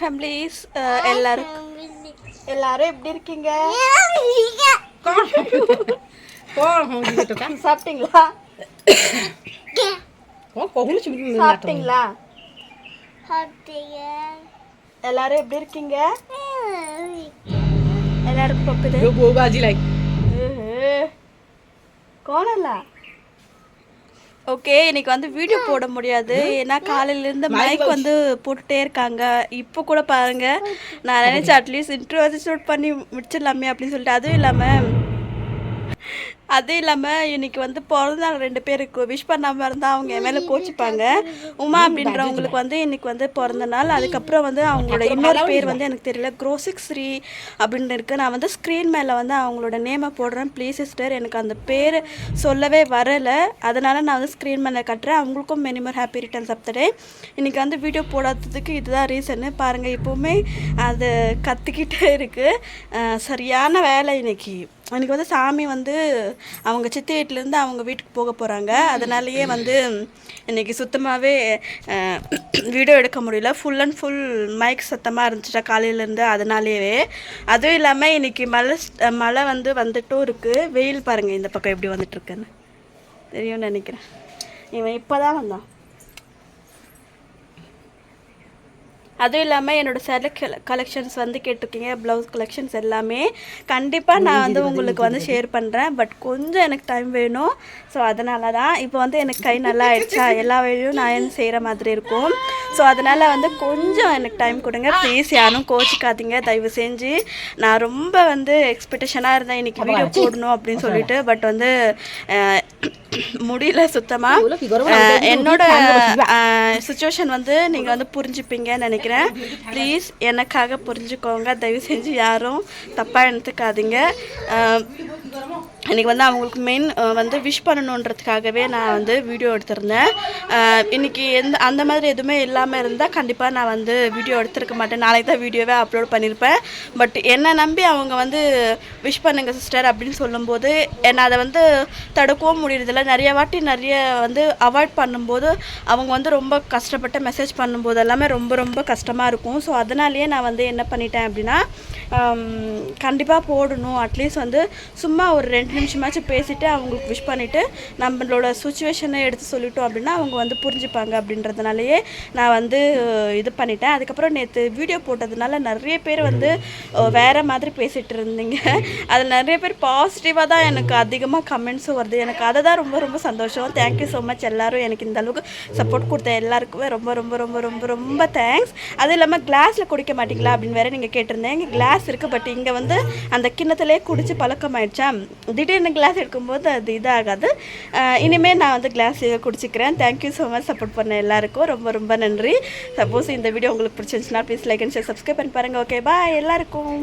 Families எல்லாரும் எல்லாரும் எப்படி இருக்கீங்க? சாப்பிட்டீங்களா? சாப்பிட்டீங்களா? எல்லாரும் எப்படி இருக்கீங்க? எல்லாருக்கும் கோணலா ஓகே இன்னைக்கு வந்து வீடியோ போட முடியாது. ஏன்னா காலையில இருந்து மைக் வந்து போட்டுட்டே இருக்காங்க. இப்போ கூட பாருங்க. நான் நினைச்சேன் அட்லீஸ்ட் இன்ட்ரோ வந்து ஷூட் பண்ணி முடிச்சிடலாமே அப்படின்னு சொல்லிட்டு. அதுவும் இல்லாமல் அது இல்லாமல் இன்னைக்கு வந்து பிறந்தநாள் ரெண்டு பேருக்கு விஷ் பண்ணாமல் இருந்தால் அவங்க என் மேலே கோச்சிப்பாங்க. உமா அப்படின்றவங்களுக்கு வந்து இன்னைக்கு வந்து பிறந்த நாள். அதுக்கப்புறம் வந்து அவங்களோட இன்னொரு பேர் வந்து எனக்கு தெரியல குரோசிக் ஸ்ரீ அப்படின்னு இருக்கு. நான் வந்து ஸ்க்ரீன் மேலே வந்து அவங்களோட நேமை போடுறேன். ப்ளீஸ் சிஸ்டர் எனக்கு அந்த பேர் சொல்லவே வரலை. அதனால் நான் வந்து ஸ்க்ரீன் மேலே கட்டுறேன். அவங்களுக்கும் many more happy returns of the day இன்றைக்கி வந்து வீடியோ போடாததுக்கு இதுதான் ரீசனு பாருங்கள் இப்போவுமே அது கத்திக்கிட்டே இருக்குது சரியான வேலை இன்னைக்கு. எனக்கு வந்து சாமி வந்து அவங்க சித்தி வீட்டிலேருந்து அவங்க வீட்டுக்கு போக போகிறாங்க அதனாலேயே வந்து இன்றைக்கி சுத்தமாகவே வீடியோ எடுக்க முடியல. ஃபுல் அண்ட் ஃபுல் மைக் சத்தமாக இருந்துச்சுட்டா காலையிலேருந்து அதனாலேயே. அதுவும் இல்லாமல் இன்றைக்கி மழை மழை வந்து வந்துட்டும் இருக்குது வெயில் பாருங்கள் இந்த பக்கம் எப்படி வந்துட்டுருக்குன்னு தெரியும்னு நினைக்கிறேன். இவன் இப்போ தான் வந்தான். அதுவும் இல்லாமல் என்னோடய சேலை கலெக்ஷன்ஸ் வந்து கேட்டிருக்கீங்க ப்ளவுஸ் கலெக்ஷன்ஸ் எல்லாமே. கண்டிப்பாக நான் வந்து உங்களுக்கு வந்து ஷேர் பண்ணுறேன் பட் கொஞ்சம் எனக்கு டைம் வேணும். ஸோ அதனால தான் இப்போ வந்து எனக்கு கை நல்லா ஆயிடுச்சா? எல்லா வேலையும் நான் செய்கிற மாதிரி இருக்கும். ஸோ அதனால் வந்து கொஞ்சம் எனக்கு டைம் கொடுங்க. ப்ளீஸ் யாரும் கோச்சிக்காதீங்க. தயவு செஞ்சு நான் ரொம்ப வந்து எக்ஸ்பெக்டேஷனாக இருந்தேன். இன்னைக்கு வீடியோ போடணும் அப்படின்னு சொல்லிட்டு. பட் வந்து முடியல சுத்தமாக என்னோட சுச்சுவேஷன் வந்து நீங்கள் வந்து புரிஞ்சுப்பீங்கன்னு நினைக்கிறேன். ப்ளீஸ் எனக்காக புரிஞ்சுக்கோங்க. தயவு செஞ்சு யாரும் தப்பாக எடுத்துக்காதீங்க. இன்றைக்கி வந்து அவங்களுக்கு மெயின் வந்து விஷ் பண்ணணுன்றதுக்காகவே நான் வந்து வீடியோ எடுத்திருந்தேன். இன்றைக்கி இன்னைக்கு எந்த அந்த மாதிரி எதுவுமே இல்லாமல் இருந்தால் கண்டிப்பாக நான் வந்து வீடியோ எடுத்திருக்க மாட்டேன். நாளைக்கு தான் வீடியோவே அப்லோட் பண்ணியிருப்பேன் பட் என்னை நம்பி அவங்க வந்து விஷ் பண்ணுங்கள் சிஸ்டர் அப்படின்னு சொல்லும்போது என்னை அதை வந்து தடுக்கவும் முடியறதில்ல. நிறைய வாட்டி நிறைய வந்து அவாய்ட் பண்ணும்போது அவங்க வந்து ரொம்ப கஷ்டப்பட்டு மெசேஜ் பண்ணும்போது எல்லாமே ரொம்ப ரொம்ப கஷ்டமாக இருக்கும். ஸோ அதனாலேயே நான் வந்து என்ன பண்ணிட்டேன் அப்படின்னா கண்டிப்பாக போடணும். அட்லீஸ்ட் வந்து சும்மா ஒரு ரெண்டு நிமிஷமாச்சும் பேசிவிட்டு அவங்களுக்கு விஷ் பண்ணிவிட்டு நம்மளோட சுச்சுவேஷனை எடுத்து சொல்லிட்டோம் அப்படின்னா அவங்க வந்து புரிஞ்சுப்பாங்க அப்படின்றதுனாலயே நான் வந்து இது பண்ணிட்டேன். அதுக்கப்புறம் நேற்று வீடியோ போட்டதுனால நிறைய பேர் வந்து வேறு வேற மாதிரி பேசிகிட்டு இருந்தீங்க. அதில் நிறைய பேர் பாசிட்டிவாக தான் எனக்கு அதிகமாக கமெண்ட்ஸும் வருது. எனக்கு அதை தான் ரொம்ப ரொம்ப சந்தோஷம். தேங்க்யூ ஸோ மச் எல்லாரும் எனக்கு இந்த அளவுக்கு சப்போர்ட் கொடுத்த எல்லாருக்குமே ரொம்ப ரொம்ப ரொம்ப ரொம்ப ரொம்ப தேங்க்ஸ் அதுவும் இல்லாமல் கிளாஸில் குடிக்க மாட்டீங்களா அப்படின்னு வேற நீங்கள் கேட்டிருந்தேன். இங்கே கிளாஸ் இருக்குது பட் இங்கே வந்து அந்த கிண்ணத்துலேயே குடிச்சு பழக்கமாயிடுச்சா? திடீர்னு கிளாஸ் எடுக்கும்போது அது இதாகாது. இனிமேல் நான் வந்து glass குடிச்சிக்கிறேன். Thank you so much support பண்ண எல்லாருக்கும் ரொம்ப ரொம்ப நன்றி. சப்போஸ் இந்த வீடியோ உங்களுக்கு பிடிச்சிருந்துச்சுன்னா please like and share subscribe பண்ணி பாருங்கள் ஓகே பாய் எல்லாருக்கும்.